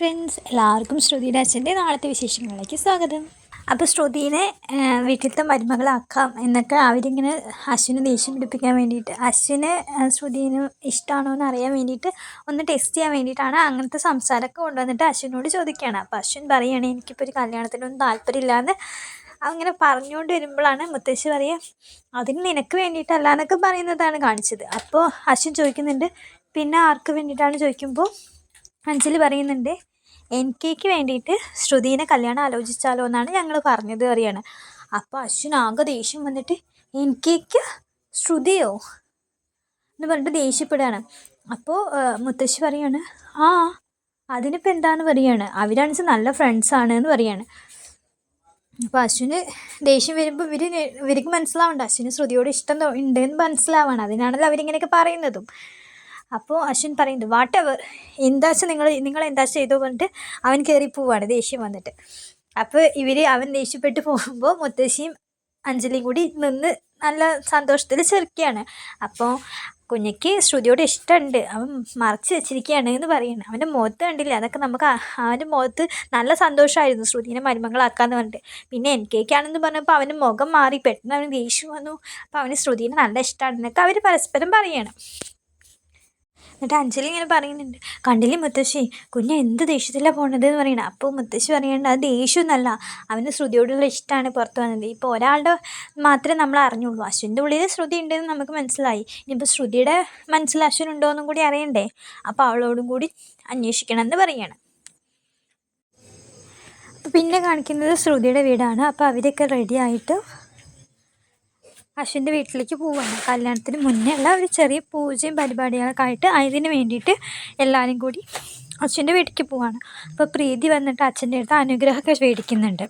Friends എല്ലാവർക്കും ശ്രുതിയുടെ അച്ഛന്റെ നാളത്തെ വിശേഷങ്ങളിലേക്ക് സ്വാഗതം. അപ്പോൾ ശ്രുതിനെ വീട്ടിലത്തെ മരുമകളാക്കാം എന്നൊക്കെ അവരിങ്ങനെ അശ്വിനെ ദേഷ്യം പിടിപ്പിക്കാൻ വേണ്ടിയിട്ട് അശ്വിന് ശ്രുതിന് ഇഷ്ടമാണോ എന്ന് അറിയാൻ വേണ്ടിയിട്ട് ഒന്ന് ടെസ്റ്റ് ചെയ്യാൻ വേണ്ടിയിട്ടാണ് അങ്ങനത്തെ സംസാരമൊക്കെ കൊണ്ടുവന്നിട്ട് അശ്വിനോട് ചോദിക്കുകയാണ്. അപ്പോൾ അശ്വിൻ പറയുകയാണ് എനിക്കിപ്പോൾ ഒരു കല്യാണത്തിനൊന്നും താല്പര്യമില്ലാന്ന്. അങ്ങനെ പറഞ്ഞുകൊണ്ട് വരുമ്പോഴാണ് മുത്തശ്ശി പറയുക അതിന് നിനക്ക് വേണ്ടിയിട്ടല്ല എന്നൊക്കെ പറയുന്നതാണ് കാണിച്ചത്. അപ്പോൾ അശ്വിൻ ചോദിക്കുന്നുണ്ട് പിന്നെ ആർക്ക് വേണ്ടിയിട്ടാണ് ചോദിക്കുമ്പോൾ? അഞ്ജലി പറയുന്നുണ്ട് എൻ കെക്ക് വേണ്ടിയിട്ട് ശ്രുതിനെ കല്യാണം ആലോചിച്ചാലോ എന്നാണ് ഞങ്ങൾ പറഞ്ഞത് അറിയാണ്. അപ്പോൾ അശ്വിൻ ആകെ ദേഷ്യം വന്നിട്ട് എൻ കെക്ക് ശ്രുതിയോ? എന്ന് പറഞ്ഞിട്ട് ദേഷ്യപ്പെടുകയാണ്. അപ്പോൾ മുത്തശ്ശി പറയാണ് ആ അതിനിപ്പോൾ എന്താന്ന് പറയാണ് അവരാണെന്ന് നല്ല ഫ്രണ്ട്സാണ് എന്ന് പറയാണ്. അപ്പോൾ അശ്വിന് ദേഷ്യം വരുമ്പോൾ ഇവർ ഇവർക്ക് മനസ്സിലാവണ്ട അശ്വിന് ശ്രുതിയോട് ഇഷ്ടം ഉണ്ട് ഉണ്ടെന്ന് മനസ്സിലാവണം അതിനാണല്ലോ അവരിങ്ങനെയൊക്കെ പറയുന്നതും. അപ്പോൾ അശ്വിൻ പറയുന്നുണ്ട് വാട്ട് എവർ എന്താ നിങ്ങൾ നിങ്ങൾ എന്താ ചെയ്തോ പറഞ്ഞിട്ട് അവൻ കയറി പോവാണ് ദേഷ്യം വന്നിട്ട്. അപ്പോൾ ഇവർ അവൻ ദേഷ്യപ്പെട്ട് പോകുമ്പോൾ മുത്തശ്ശിയും അഞ്ജലിയും കൂടി നിന്ന് നല്ല സന്തോഷത്തിൽ ചെറുക്കുകയാണ്. അപ്പോൾ കുഞ്ഞയ്ക്ക് ശ്രുതിയോട് ഇഷ്ടമുണ്ട് അവൻ മറച്ച് വെച്ചിരിക്കുകയാണ് എന്ന് പറയുന്നത് അവന്റെ മുഖത്ത് കണ്ടില്ല? അതൊക്കെ നമുക്ക് അവന്റെ മുഖത്ത് നല്ല സന്തോഷമായിരുന്നു ശ്രുതിനെ മരുമകളാക്കാന്ന് പറഞ്ഞിട്ട്. പിന്നെ എൻ കേക്കാണെന്ന് പറഞ്ഞപ്പോൾ അവന്റെ മുഖം മാറി. പെട്ടെന്ന് അവന് ദേഷ്യം വന്നു. അപ്പോൾ അവന് ശ്രുതിനെ നല്ല ഇഷ്ടമാണെന്നൊക്കെ അവർ പരസ്പരം പറയണം. എന്നിട്ട് അഞ്ജലി ഇങ്ങനെ പറയുന്നുണ്ട് കണ്ടില്ലേ മുത്തശ്ശി കുഞ്ഞ് എന്ത് ദേഷ്യത്തിലാണ് പോണത് എന്ന് പറയണം. അപ്പോൾ മുത്തശ്ശി പറയേണ്ട അത് ദേഷ്യമൊന്നുമല്ല അവന് ശ്രുതിയോടുള്ള ഇഷ്ടമാണ് പുറത്ത് വന്നത്. ഇപ്പോൾ ഒരാളുടെ മാത്രമേ നമ്മൾ അറിഞ്ഞുള്ളൂ. അശ്വിന്റെ ഉള്ളിൽ ശ്രുതി ഉണ്ടെന്ന് നമുക്ക് മനസ്സിലായി. ഇനിയിപ്പോൾ ശ്രുതിയുടെ മനസ്സിൽ അശ്വിൻ ഉണ്ടോ എന്നും കൂടി അറിയണ്ടേ? അപ്പോൾ അവളോടും കൂടി അന്വേഷിക്കണം എന്ന് പറയാണ്. പിന്നെ കാണിക്കുന്നത് ശ്രുതിയുടെ വീടാണ്. അപ്പോൾ അവരൊക്കെ റെഡി ആയിട്ട് അശ്വിന്റെ വീട്ടിലേക്ക് പോവുകയാണ് കല്യാണത്തിന് മുന്നേ ഉള്ള ഒരു ചെറിയ പൂജയും പരിപാടികളൊക്കെ ആയിട്ട് അതിന് വേണ്ടിയിട്ട് എല്ലാവരും കൂടി അച്ഛന്റെ വീട്ടിലേക്ക് പോവാണ്. അപ്പോൾ പ്രീതി വന്നിട്ട് അച്ഛന്റെ അടുത്ത് അനുഗ്രഹമൊക്കെ മേടിക്കുന്നുണ്ട്.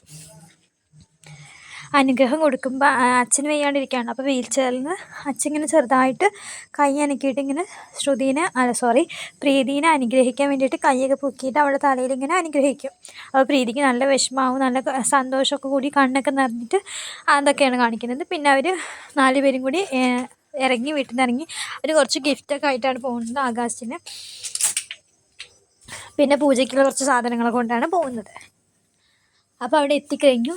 അനുഗ്രഹം കൊടുക്കുമ്പോൾ അച്ഛൻ വയ്യാണ്ടിരിക്കുകയാണ്. അപ്പോൾ വീൽ ചെയറിൽ നിന്ന് അച്ഛൻ ഇങ്ങനെ ചെറുതായിട്ട് കൈ അനക്കിയിട്ട് ഇങ്ങനെ ശ്രുതിനെ അല്ല സോറി പ്രീതിനെ അനുഗ്രഹിക്കാൻ വേണ്ടിയിട്ട് കൈയൊക്കെ പൊക്കിയിട്ട് അവളുടെ തലയിൽ ഇങ്ങനെ അനുഗ്രഹിക്കും. അപ്പോൾ പ്രീതിക്ക് നല്ല വിഷമാവും നല്ല സന്തോഷമൊക്കെ കൂടി കണ്ണൊക്കെ നിറഞ്ഞിട്ട് അതൊക്കെയാണ് കാണിക്കുന്നത്. പിന്നെ അവർ നാല് പേരും കൂടി ഇറങ്ങി വീട്ടിൽ നിന്ന് ഇറങ്ങി അവർ കുറച്ച് ഗിഫ്റ്റൊക്കെ ആയിട്ടാണ് പോകുന്നത് ആകാശത്തിന്. പിന്നെ പൂജയ്ക്കുള്ള കുറച്ച് സാധനങ്ങളൊക്കെ കൊണ്ടാണ് പോകുന്നത്. അപ്പോൾ അവിടെ എത്തിക്കഴിഞ്ഞു.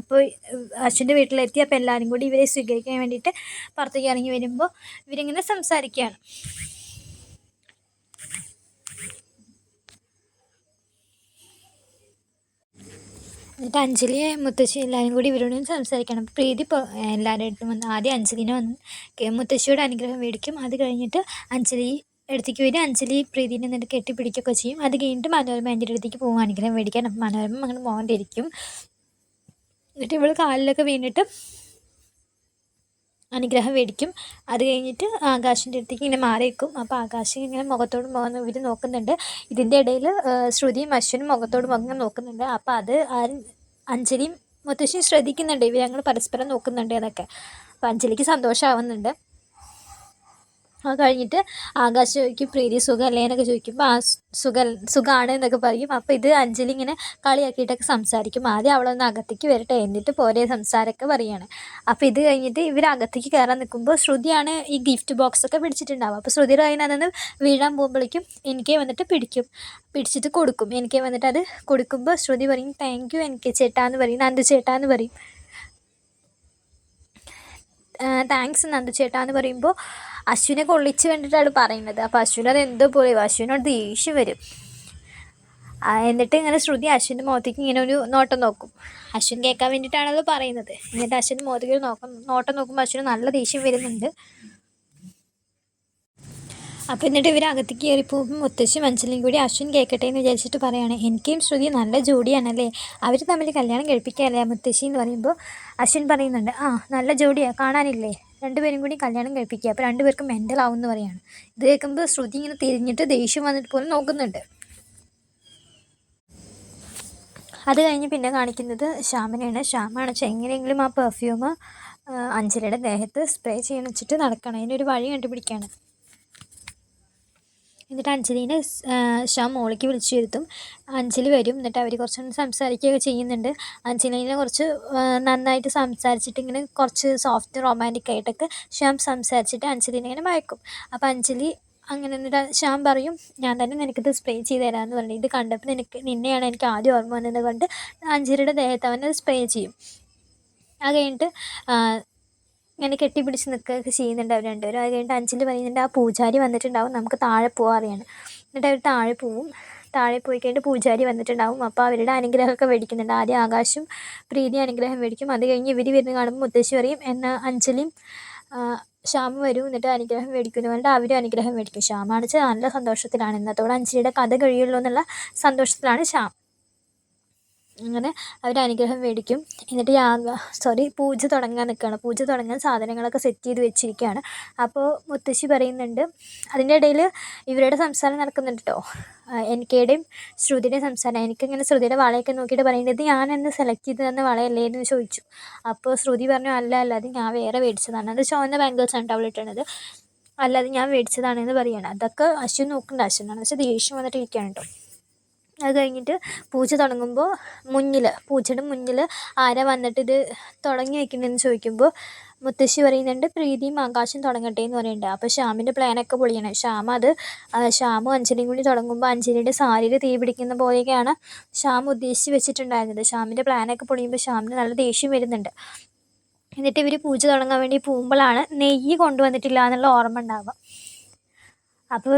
അപ്പോൾ അച്ഛന്റെ വീട്ടിലെത്തി. അപ്പോൾ എല്ലാവരും കൂടി ഇവരെ സ്വീകരിക്കാൻ വേണ്ടിയിട്ട് പുറത്തേക്ക് ഇറങ്ങി വരുമ്പോൾ ഇവരിങ്ങനെ സംസാരിക്കുകയാണ്. എന്നിട്ട് അഞ്ജലിയെ മുത്തശ്ശി എല്ലാവരും കൂടി ഇവരോടും സംസാരിക്കണം. പ്രീതി അടുത്തും വന്ന് ആദ്യം അഞ്ജലിനെ വന്ന് മുത്തശ്ശിയുടെ അനുഗ്രഹം മേടിക്കും. അത് കഴിഞ്ഞിട്ട് അഞ്ജലി എടുത്തേക്ക് വരും. അഞ്ജലി പ്രീതിനെ എന്നിട്ട് കെട്ടിപ്പിടിക്കുകയൊക്കെ ചെയ്യും. അത് കഴിഞ്ഞിട്ട് മനോരമ എന്റെ അടുത്തേക്ക് പോകും അനുഗ്രഹം മേടിക്കാൻ അപ്പം മനോരമ അങ്ങനെ പോകാണ്ടിരിക്കും. എന്നിട്ട് ഇവൾ കാലിലൊക്കെ വീണിട്ട് അനുഗ്രഹം മേടിക്കും. അത് കഴിഞ്ഞിട്ട് ആകാശിന്റെ അടുത്തേക്ക് ഇങ്ങനെ മാറി അപ്പോൾ ആകാശം ഇങ്ങനെ മുഖത്തോട് മുഖം ഇവർ നോക്കുന്നുണ്ട്. ഇതിന്റെ ഇടയിൽ ശ്രുതിയും അശ്വനും മുഖത്തോട് മുഖം നോക്കുന്നുണ്ട്. അപ്പോൾ അത് ആരും അഞ്ജലിയും മുത്തശ്ശിയും ശ്രദ്ധിക്കുന്നുണ്ട്. ഇവർ ഞങ്ങൾ പരസ്പരം നോക്കുന്നുണ്ട് എന്നൊക്കെ. അപ്പോൾ അഞ്ജലിക്ക് സന്തോഷമാവുന്നുണ്ട്. അത് കഴിഞ്ഞിട്ട് ആകാശ് ചോദിക്കും പ്രീതി സുഖമല്ലേ എന്നൊക്കെ ചോദിക്കുമ്പോൾ ആ സുഖ സുഖമാണ് എന്നൊക്കെ പറയും. അപ്പോൾ ഇത് അഞ്ജലി ഇങ്ങനെ കളിയാക്കിയിട്ടൊക്കെ സംസാരിക്കും. ആദ്യം അവളൊന്ന് അകത്തേക്ക് വരട്ടെ എന്നിട്ട് പോരെ സംസാരമൊക്കെ പറയാണ്. അപ്പോൾ ഇത് കഴിഞ്ഞിട്ട് ഇവർ അകത്തേക്ക് കയറാൻ നിൽക്കുമ്പോൾ ശ്രുതിയാണ് ഈ ഗിഫ്റ്റ് ബോക്സ് ഒക്കെ പിടിച്ചിട്ടുണ്ടാവും അപ്പോൾ ശ്രുതി നിന്ന് അതൊന്ന് വീഴാൻ പോകുമ്പോഴേക്കും എനിക്ക് വന്നിട്ട് പിടിക്കും. പിടിച്ചിട്ട് കൊടുക്കും. എനിക്ക് വന്നിട്ട് അത് കൊടുക്കുമ്പോൾ ശ്രുതി പറയും താങ്ക് യു എനിക്ക് ചേട്ടാ എന്ന് പറയും. നന്ദു ചേട്ടാന്ന് പറയും. താങ്ക്സ് നന്ദു ചേട്ടാ എന്ന് പറയുമ്പോൾ അശ്വിനെ കൊള്ളിച്ച് കണ്ടിട്ടാണ് പറയുന്നത്. അപ്പോൾ അശ്വിൻ അത് എന്തോ പോലെ അശ്വിനോട് ദേഷ്യം വരും. എന്നിട്ട് ഇങ്ങനെ ശ്രുതി അശ്വിന്റെ മുഖത്തേക്ക് ഇങ്ങനെ ഒരു നോട്ടം നോക്കും. അശ്വിൻ കേൾക്കാൻ വേണ്ടിയിട്ടാണല്ലോ പറയുന്നത്. എന്നിട്ട് അശ്വിന്റെ മുഖത്തേക്ക് ഒരു നോക്കം നോട്ടം നോക്കുമ്പോൾ അശ്വിന് നല്ല ദേഷ്യം വരുന്നുണ്ട്. അപ്പോൾ എന്നിട്ട് ഇവർ അകത്തേക്ക് കയറി പോകുമ്പോൾ മുത്തശ്ശി മനസ്സിലും കൂടി അശ്വിൻ കേൾക്കട്ടെ എന്ന് വിചാരിച്ചിട്ട് പറയാണ്. എനിക്കും ശ്രുതി നല്ല ജോഡിയാണല്ലേ? അവർ തമ്മിൽ കല്യാണം കഴിപ്പിക്കുകയല്ലേ മുത്തശ്ശി എന്ന് പറയുമ്പോൾ അശ്വിൻ പറയുന്നുണ്ട് ആ നല്ല ജോഡിയാണ് കാണാനില്ലേ? രണ്ടുപേരും കൂടി കല്യാണം കഴിപ്പിക്കുക. അപ്പോൾ രണ്ടുപേർക്കും മെന്റൽ ആവും എന്ന് പറയാണ്. ഇത് കേൾക്കുമ്പോൾ ശ്രുതി ഇങ്ങനെ തിരിഞ്ഞിട്ട് ദേഷ്യം വന്നിട്ട് പോലും നോക്കുന്നുണ്ട്. അത് കഴിഞ്ഞ് പിന്നെ കാണിക്കുന്നത് ശ്യാമനെയാണ്. ശ്യാമാണ് എങ്ങനെയെങ്കിലും ആ പെർഫ്യൂം അഞ്ജലിയുടെ ദേഹത്ത് സ്പ്രേ ചെയ്യണം വെച്ചിട്ട് നടക്കണം. അതിനൊരു വഴി കണ്ടുപിടിക്കുകയാണ് എന്നിട്ട് അഞ്ജലിനെ ശാം മോളിക്ക് വിളിച്ചു വരുത്തും. അഞ്ജലി വരും. എന്നിട്ട് അവർ കുറച്ച് സംസാരിക്കുകയൊക്കെ ചെയ്യുന്നുണ്ട്. അഞ്ജലിനെ കുറച്ച് നന്നായിട്ട് സംസാരിച്ചിട്ട് ഇങ്ങനെ കുറച്ച് സോഫ്റ്റ് റൊമാന്റിക് ആയിട്ടൊക്കെ ശ്യാം സംസാരിച്ചിട്ട് അഞ്ജലിനെ ഇങ്ങനെ മയക്കും. അപ്പോൾ അഞ്ജലി അങ്ങനെ എന്നിട്ട് ശ്യാം പറയും ഞാൻ തന്നെ നിനക്കിത് സ്പ്രേ ചെയ്ത് തരാമെന്ന് പറഞ്ഞു. ഇത് കണ്ടപ്പോൾ നിനക്ക് നിന്നെയാണ് എനിക്ക് ആദ്യം ഓർമ്മ വന്നത് കൊണ്ട് അഞ്ജലിയുടെ ദേഹത്ത് അവനത് സ്പ്രേ ചെയ്യും. അത് കഴിഞ്ഞിട്ട് ഇങ്ങനെ കെട്ടിപ്പിടിച്ച് നിൽക്കുകയൊക്കെ ചെയ്യുന്നുണ്ട് അവർ രണ്ടുപേരും. അത് കഴിഞ്ഞിട്ട് അഞ്ചിൽ പറയുന്നുണ്ട് ആ പൂജാരി വന്നിട്ടുണ്ടാവും നമുക്ക് താഴെ പോകാറിയാണ് എന്നിട്ട് അവർ താഴെ പോവും. താഴെ പോയി കഴിഞ്ഞിട്ട് പൂജാരി വന്നിട്ടുണ്ടാവും. അപ്പോൾ അവരുടെ അനുഗ്രഹമൊക്കെ മേടിക്കുന്നുണ്ട്. ആദ്യം ആകാശും പ്രീതി അനുഗ്രഹം മേടിക്കും. അത് കഴിഞ്ഞ് ഇവർ വരുന്ന കാണുമ്പോൾ മുത്തശ്ശി പറയും എന്നാൽ അഞ്ജലിയും ശ്യാമ വരും. എന്നിട്ട് അനുഗ്രഹം മേടിക്കുന്നു പറഞ്ഞിട്ട് അവരും അനുഗ്രഹം മേടിക്കും. ശ്യാമാണെന്ന് വെച്ചാൽ നല്ല സന്തോഷത്തിലാണ്. ഇന്നത്തോടെ അഞ്ജലിയുടെ കഥ കഴിയുള്ളൂ എന്നുള്ള സന്തോഷത്തിലാണ് ശ്യാം. അങ്ങനെ അവർ അനുഗ്രഹം മേടിക്കും. എന്നിട്ട് യാ സോറി പൂജ തുടങ്ങാൻ നിൽക്കുകയാണ് പൂജ തുടങ്ങാൻ സാധനങ്ങളൊക്കെ സെറ്റ് ചെയ്ത് വെച്ചിരിക്കുകയാണ് അപ്പോൾ മുത്തശ്ശി പറയുന്നുണ്ട് അതിന്റെ ഇടയിൽ ഇവരുടെ സംസാരം നടക്കുന്നുണ്ട് കേട്ടോ എൻ കെയുടെയും ശ്രുതിയുടെയും സംസാരം എനിക്കിങ്ങനെ ശ്രുതിയുടെ വളയൊക്കെ നോക്കിയിട്ട് പറയുന്നത് ഞാൻ എന്നെ സെലക്ട് ചെയ്ത് തന്ന വളയല്ലേ എന്ന് ചോദിച്ചു. അപ്പോൾ ശ്രുതി പറഞ്ഞു അല്ല അല്ല അത് ഞാൻ വേറെ മേടിച്ചതാണ്. അത് ചുവന്ന ബാംഗിൾസാണ് അവൾ ഇട്ടണത്. അല്ലാതെ ഞാൻ മേടിച്ചതാണെന്ന് പറയുകയാണ് അതൊക്കെ അശ്വിൻ നോക്കുന്നുണ്ട് എന്ന് വെച്ചാൽ ദേഷ്യം വന്നിട്ട് ഇരിക്കുകയാണ് കേട്ടോ അത് കഴിഞ്ഞിട്ട് പൂച്ച തുടങ്ങുമ്പോൾ മുന്നിൽ പൂച്ചയുടെ മുന്നിൽ ആരാ വന്നിട്ട് ഇത് തുടങ്ങി വെക്കുന്നതെന്ന് ചോദിക്കുമ്പോൾ മുത്തശ്ശി പറയുന്നുണ്ട് പ്രീതിയും ആകാശം തുടങ്ങട്ടെ എന്ന് പറയുന്നുണ്ട് അപ്പോൾ ശ്യാമിന്റെ പ്ലാനൊക്കെ പൊളിയാണ്. ശ്യാം അത് ശ്യാമും അഞ്ജലിയും കൂടി തുടങ്ങുമ്പോൾ അഞ്ജലിയുടെ സാരിയിൽ തീ പിടിക്കുന്ന പോലെയൊക്കെയാണ് ശ്യാം ഉദ്ദേശിച്ച് വെച്ചിട്ടുണ്ടായിരുന്നത്. ശ്യാമിന്റെ പ്ലാനൊക്കെ പൊളിയുമ്പോൾ ശ്യാമിന് നല്ല ദേഷ്യം വരുന്നുണ്ട്. എന്നിട്ട് ഇവർ പൂജ തുടങ്ങാൻ വേണ്ടി പോകുമ്പോഴാണ് നെയ്യ് കൊണ്ടുവന്നിട്ടില്ല എന്നുള്ള ഓർമ്മ ഉണ്ടാവുക. അപ്പോൾ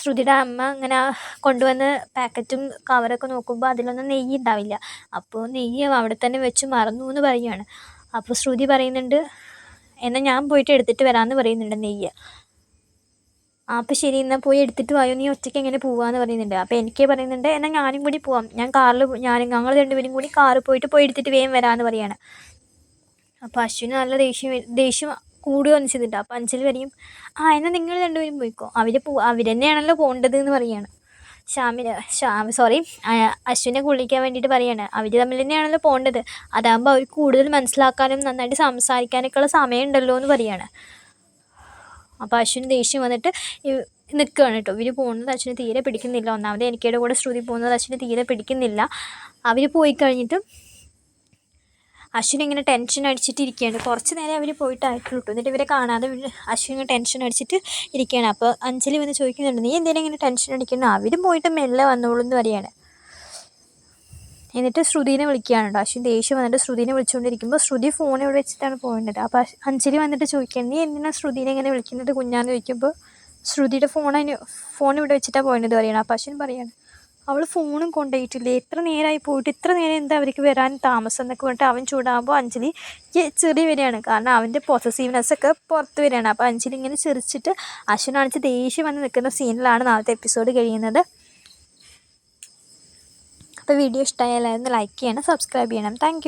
ശ്രുതിയുടെ അമ്മ ഇങ്ങനെ കൊണ്ടുവന്ന് പാക്കറ്റും കവറൊക്കെ നോക്കുമ്പോൾ അതിലൊന്നും നെയ്യ് ഉണ്ടാവില്ല. അപ്പോൾ നെയ്യ് അവിടെ തന്നെ വെച്ച് മറന്നു എന്ന് പറയുകയാണ് അപ്പോൾ ശ്രുതി പറയുന്നുണ്ട് എന്നാൽ ഞാൻ പോയിട്ട് എടുത്തിട്ട് വരാമെന്ന് പറയുന്നുണ്ട് നെയ്യ്. അപ്പോൾ ശരി എന്നാൽ പോയി എടുത്തിട്ട് വായോ നീ ഒറ്റയ്ക്ക് എങ്ങനെ പോവാന്ന് പറയുന്നുണ്ട്. അപ്പോൾ എനിക്ക് പറയുന്നുണ്ട് എന്നാൽ ഞാനും കൂടി പോവാം. ഞാൻ കാറിൽ ഞാൻ ഞങ്ങൾ രണ്ടുപേരും കൂടി കാറിൽ പോയിട്ട് പോയി എടുത്തിട്ട് വേഗം വരാമെന്ന് പറയാണ്. അപ്പോൾ അശ്വിന് നല്ല ദേഷ്യം ദേഷ്യം കൂടുകയാണ് വന്നിട്ടുണ്ട് അപ്പോൾ അഞ്ചൽ പറയും ആ എന്നാൽ നിങ്ങൾ രണ്ടുപേരും പോയിക്കോ. അവർ പോ അവർ തന്നെയാണല്ലോ പോകേണ്ടത് എന്ന് പറയുകയാണ് ശ്യാമിന് ശ്യാം സോറി അശ്വിനെ കുളിക്കാൻ വേണ്ടിയിട്ട് പറയുകയാണ് അവർ തമ്മിൽ തന്നെയാണല്ലോ പോകേണ്ടത് അതാകുമ്പോൾ അവർ കൂടുതൽ മനസ്സിലാക്കാനും നന്നായിട്ട് സംസാരിക്കാനൊക്കെ ഉള്ള സമയമുണ്ടല്ലോ എന്ന് പറയുകയാണ് അപ്പോൾ അശ്വിൻ ദേഷ്യം വന്നിട്ട് നിൽക്കുകയാണ് കേട്ടോ. ഇവർ പോകുന്നത് അശ്വിന് തീരെ പിടിക്കുന്നില്ല. ഒന്നാമത് എനിക്കയുടെ കൂടെ ശ്രുതി പോകുന്നത് അശ്വിന് തീരെ പിടിക്കുന്നില്ല. അവർ പോയി കഴിഞ്ഞിട്ട് അശ്വിൻ ഇങ്ങനെ ടെൻഷൻ അടിച്ചിട്ട് ഇരിക്കുകയാണ്. കുറച്ച് നേരം അവർ പോയിട്ട് ആയിട്ടുള്ളൂ. എന്നിട്ട് ഇവരെ കാണാതെ അശ്വിൻ ഇങ്ങനെ ടെൻഷൻ അടിച്ചിട്ട് ഇരിക്കുകയാണ്. അപ്പോൾ അഞ്ജലി വന്ന് ചോദിക്കുന്നുണ്ട് നീ എന്തിനാ ഇങ്ങനെ ടെൻഷൻ അടിക്കുന്നു? അവരും പോയിട്ട് മെല്ലെ വന്നോളൂ എന്ന് പറയാണ്. എന്നിട്ട് ശ്രുതിനെ വിളിക്കുകയാണ് കേട്ടോ. അശ്വിൻ ദേഷ്യം വന്നിട്ട് ശ്രുതിനെ വിളിച്ചുകൊണ്ടിരിക്കുമ്പോൾ ശ്രുതി ഫോൺ ഇവിടെ വെച്ചിട്ടാണ് പോകേണ്ടത് അപ്പോൾ അഞ്ജലി വന്നിട്ട് ചോദിക്കുകയാണ് നീ എന്തിനാണ് ശ്രുതിനെ ഇങ്ങനെ വിളിക്കുന്നത് കുഞ്ഞാന്ന് ചോദിക്കുമ്പോൾ ശ്രുതിയുടെ ഫോൺ അതിന് ഫോൺ ഇവിടെ വെച്ചിട്ടാണ് പോകേണ്ടത് പറയണം. അപ്പോൾ അശ്വിൻ പറയാണ് അവൾ ഫോണും കൊണ്ടുപോയിട്ടില്ലേ? എത്ര നേരമായി പോയിട്ട് ഇത്ര നേരം എന്താ അവർക്ക് വരാൻ താമസം എന്നൊക്കെ പറഞ്ഞിട്ട് അവൻ ചൂടാകുമ്പോൾ അഞ്ജലി ചെറിയ വരികയാണ്. കാരണം അവന്റെ പൊസസീവ്നെസ് ഒക്കെ പുറത്ത് വരികയാണ്. അപ്പോൾ അഞ്ജലി ഇങ്ങനെ ചിരിച്ചിട്ട് അശ്വിനാണിച്ച് ദേഷ്യം വന്ന് നിൽക്കുന്ന സീനിലാണ് നാളത്തെ എപ്പിസോഡ് കഴിയുന്നത്. അപ്പോൾ വീഡിയോ ഇഷ്ടമായാലും ലൈക്ക് ചെയ്യണം സബ്സ്ക്രൈബ് ചെയ്യണം. താങ്ക്